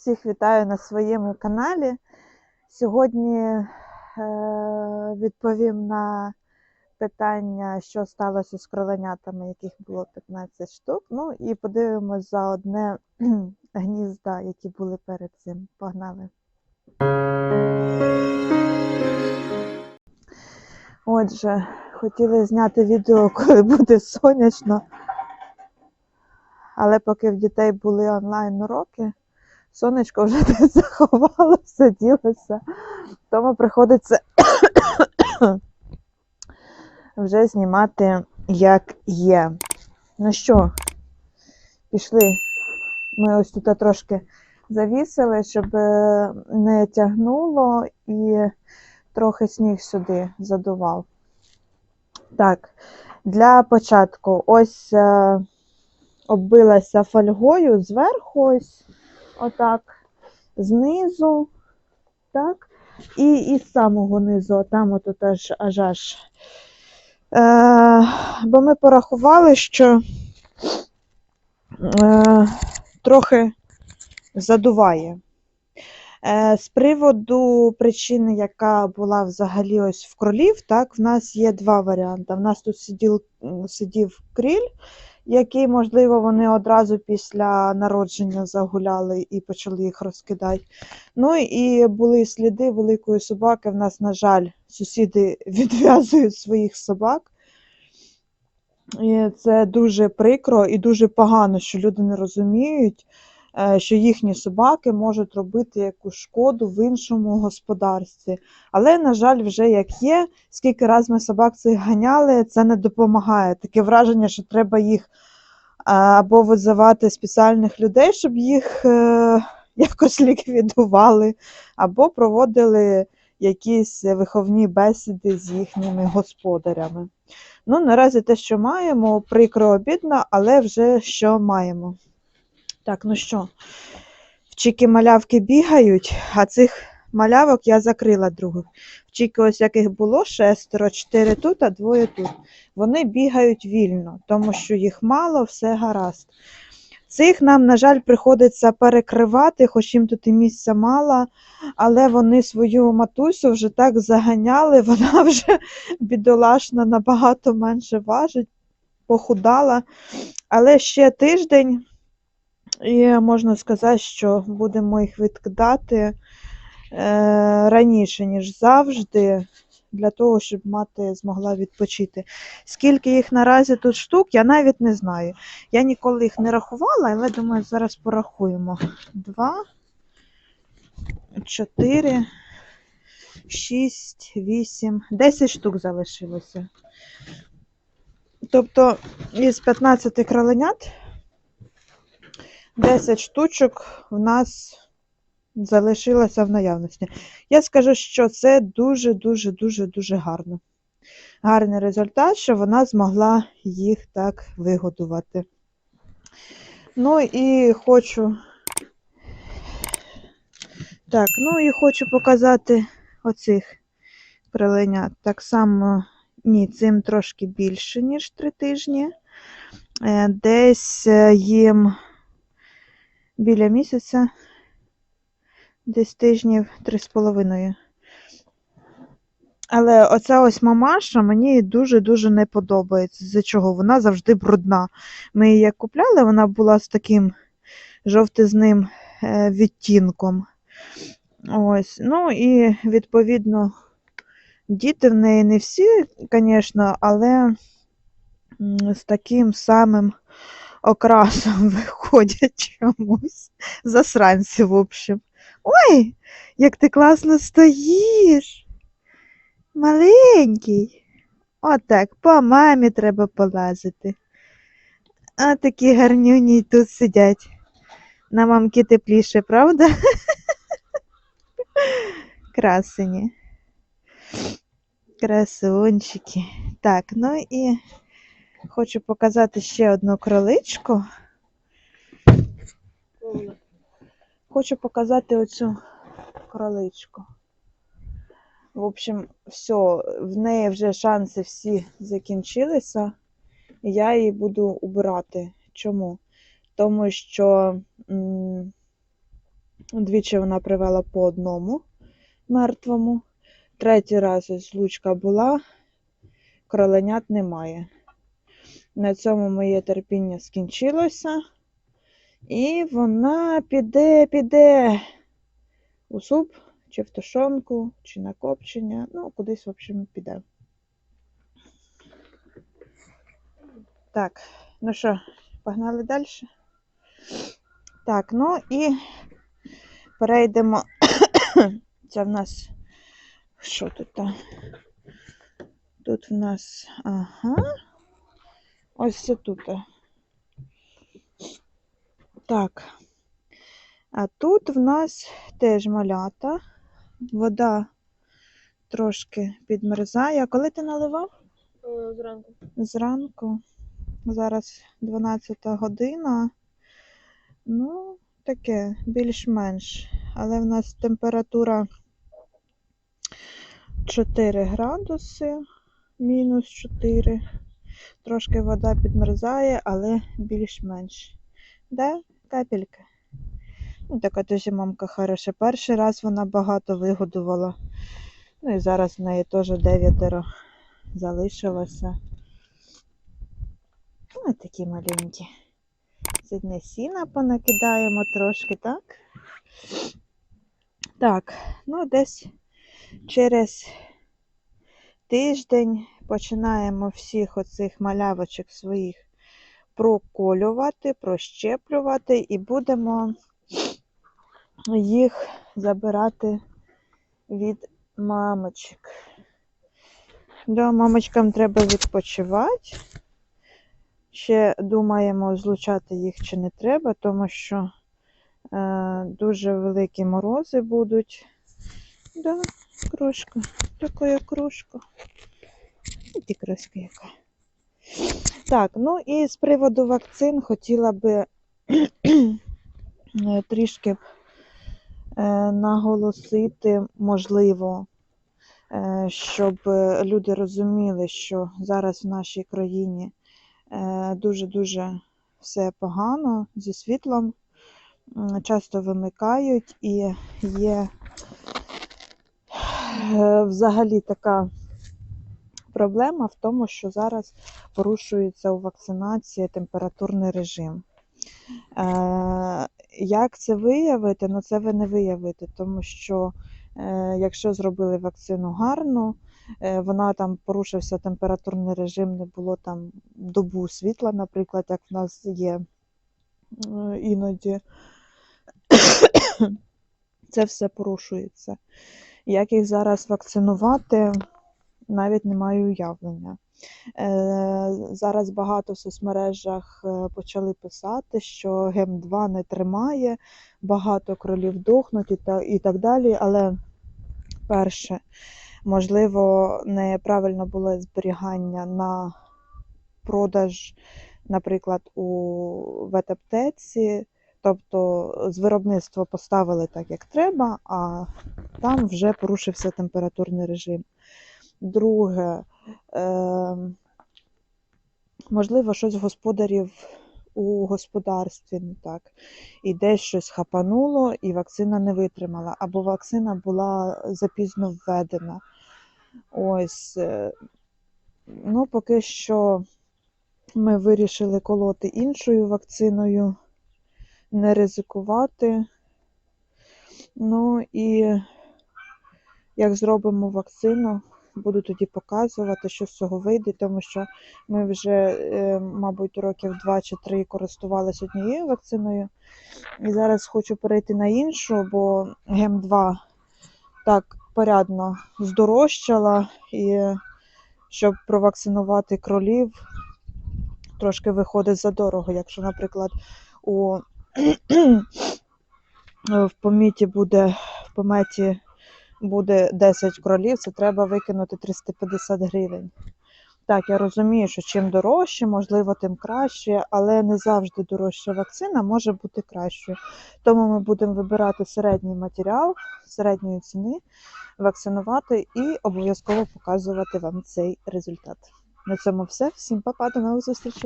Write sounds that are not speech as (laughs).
Всіх вітаю на своєму каналі. Сьогодні е, відповім на питання, що сталося з кроленятами, яких було 15 штук. Ну і подивимось за одне (clears throat) гнізда, які були перед цим. Погнали. Отже, хотіли зняти відео, (laughs) коли буде сонячно. Але поки в дітей були онлайн уроки, сонечко вже (laughs) десь заховалося, ділося. Тому приходиться (coughs) вже знімати як є. Ну що, пішли. Ми ось тут трошки завісили, щоб е, не тягнуло і трохи сніг сюди задував. Так, для початку ось е, оббилася фольгою зверху, ось отак, знизу, так, і із самого низу, там отут аж аж аж. Е, бо ми порахували, що е, трохи задуває. Е, З приводу причини, яка була взагалі ось в кролів, так, в нас є два варіанти. В нас тут сидів, сидів кріль, який, можливо, вони одразу після народження загуляли і почали їх розкидати. Ну і були сліди великої собаки. В нас, на жаль, сусіди (laughs) відв'язують своїх собак. І це дуже прикро і дуже погано, що люди не розуміють, що їхні собаки можуть робити якусь шкоду в іншому господарстві. Але, на жаль, вже як є, скільки раз ми собак цих ганяли, це не допомагає. Таке враження, що треба їх е, або визивати спеціальних людей, щоб їх е, (laughs) якось ліквідували, або проводили якісь виховні бесіди з їхніми господарями. Ну, наразі те, що маємо, прикро обідно, але вже що маємо. Так, ну що, в Чіки малявки бігають, а цих малявок я закрила других. В Чіки ось яких було шестеро, чотири тут, а двоє тут. Вони бігають вільно, тому що їх мало, все гаразд. Цих нам, на жаль, приходиться перекривати, хоч їм тут і місця мало, але вони свою матусю вже так заганяли, (laughs) вона вже бідолашна набагато менше важить, похудала. Але ще тиждень, і можна сказати, що будемо їх відкидати е, раніше, ніж завжди, для того, щоб мати змогла відпочити. Скільки їх наразі тут штук, я навіть не знаю. Я ніколи їх не рахувала, але думаю, зараз порахуємо. Два, чотири. 6, 8, 10 штук залишилося. Тобто із 15 кроленят 10 штучок в нас залишилося в наявності. Я скажу, що це дуже-дуже дуже дуже гарно. Гарний результат, що вона змогла їх так вигодувати. Ну і хочу. Так, ну і хочу показати оцих кроленят. Так само, ні, цим трошки більше, ніж три тижні. Е, Десь е, їм біля місяця, десь тижнів три з половиною. Але оця ось мамаша мені дуже-дуже не подобається. З-за чого вона завжди брудна. Ми її як купляли, вона була з таким жовтизним е, відтінком. Ось, ну і відповідно, діти в неї не всі, звісно, але з таким самим окрасом (laughs) виходять чомусь. Засранці, в общем. Ой, як ти класно стоїш. Маленький. Отак, по мамі треба полазити. А такі гарнюні тут сидять. На мамки тепліше, правда? (laughs) Красені. Красунчики. Так, ну і хочу показати ще одну кроличку. Хочу показати оцю кроличку. В общем, все, в неї вже шанси всі закінчилися, я її буду убирати. Чому? Тому що Двічі вона привела по одному мертвому. Третій раз ось лучка була, кроленят немає. На цьому моє терпіння скінчилося. І вона піде, піде у суп, чи в тушонку, чи на копчення. Ну, кудись, в общем, піде. Так, ну що, погнали далі? Так, ну і перейдемо. (coughs) Це в нас. Що тут? Тут в нас. Ага. Ось це тут. Так. А тут в нас теж малята. Вода трошки підмерзає. А коли ти наливав? Е, Зранку. Зранку. Зараз 12 година. Ну, таке, більш-менш. Але в нас температура 4 градуси, мінус 4. Трошки вода підмерзає, але більш-менш. Да, капелька. Ну, така дуже мамка хороша. Перший раз вона багато вигодувала. Ну і зараз в неї теж дев'ятеро залишилося. Ось такі маленькі. Сьогодні сіна понакидаємо трошки, так? Так, ну десь через тиждень починаємо всіх оцих малявочок своїх проколювати, прощеплювати і будемо їх забирати від мамочок. Да, мамочкам треба відпочивати. Ще думаємо, злучати їх чи не треба, тому що е, дуже великі морози будуть. Да, крошка, така крошка. І крошка яка. Так, ну і з приводу вакцин хотіла би (clears throat) е, трішки е, наголосити, можливо, е, щоб люди розуміли, що зараз в нашій країні дуже-дуже все погано зі світлом, часто вимикають і є взагалі така проблема в тому, що зараз порушується у вакцинації температурний режим. Е, Як це виявити? Ну, це ви не виявите, тому що е, якщо зробили вакцину гарну, е, вона там порушився температурний режим, не було там добу світла, наприклад, як в нас є е, іноді. (coughs) Це все порушується. Як їх зараз вакцинувати, навіть не маю уявлення. Е, Зараз багато в соцмережах е, почали писати, що ГЕМ-2 не тримає, багато кролів дохнуть і так далі. Але перше, можливо, неправильно було зберігання на продаж, наприклад, у ветаптеці. Тобто з виробництва поставили так, як треба, а там вже порушився температурний режим. Друге, е, можливо, щось господарів у господарстві не так. І десь щось хапануло, і вакцина не витримала, або вакцина була запізно введена. Ось. е, Ну, поки що ми вирішили колоти іншою вакциною, не ризикувати. Ну і як зробимо вакцину, буду тоді показувати, що з цього вийде, тому що ми вже, е, мабуть, років 2 чи 3 користувалися однією вакциною. І зараз хочу перейти на іншу, бо ГЕМ-2 так порядно здорожчала, і щоб провакцинувати кролів, трошки виходить задорого. Якщо, наприклад, у в поміті буде в пометі буде 10 кролів, це треба викинути 350 гривень. Так, я розумію, що чим дорожче, можливо, тим краще, але не завжди дорожча вакцина може бути кращою. Тому ми будемо вибирати середній матеріал, середньої ціни, вакцинувати і обов'язково показувати вам цей результат. На цьому все. Всім па-па, до нових зустрічей!